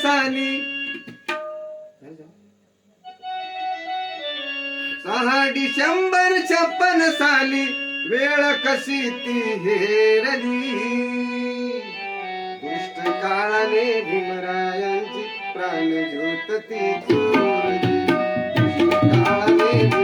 साली. सहा डिसेंबर छप्पन साली. वेळ कशी ती हेरली. दुष्ट काळाने भीमरायांची प्राण ज्योत ती चोरली. दुष्ट काळाने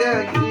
Yeah.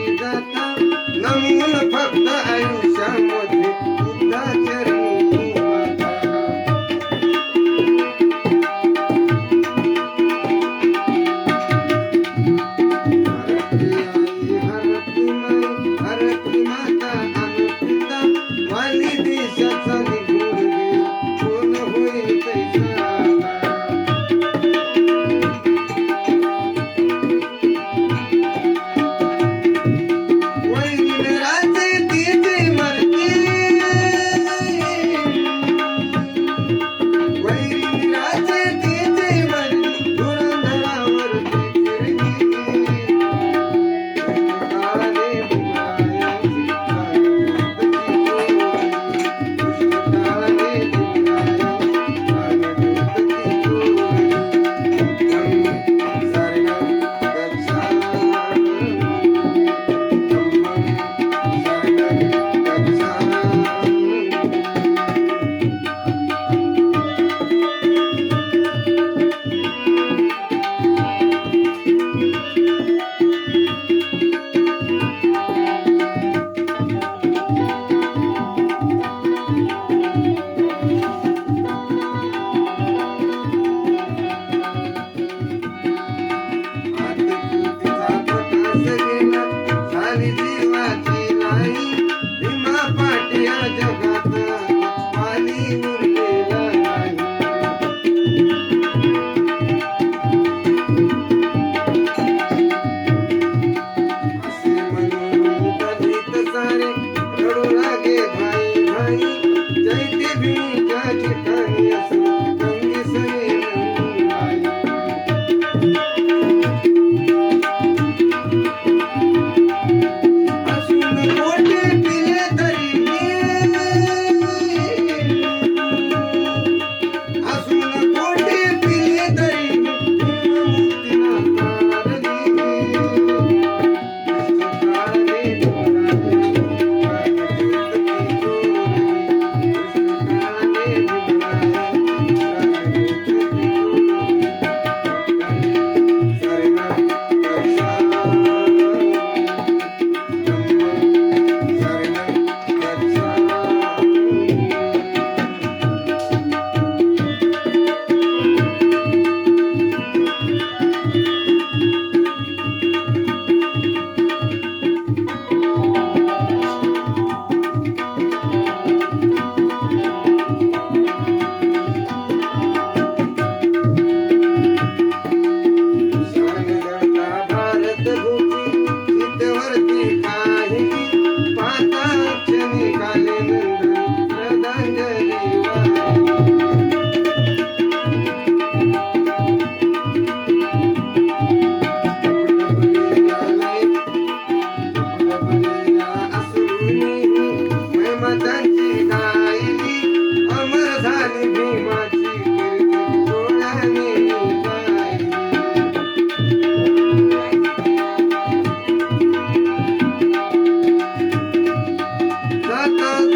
Uh -huh.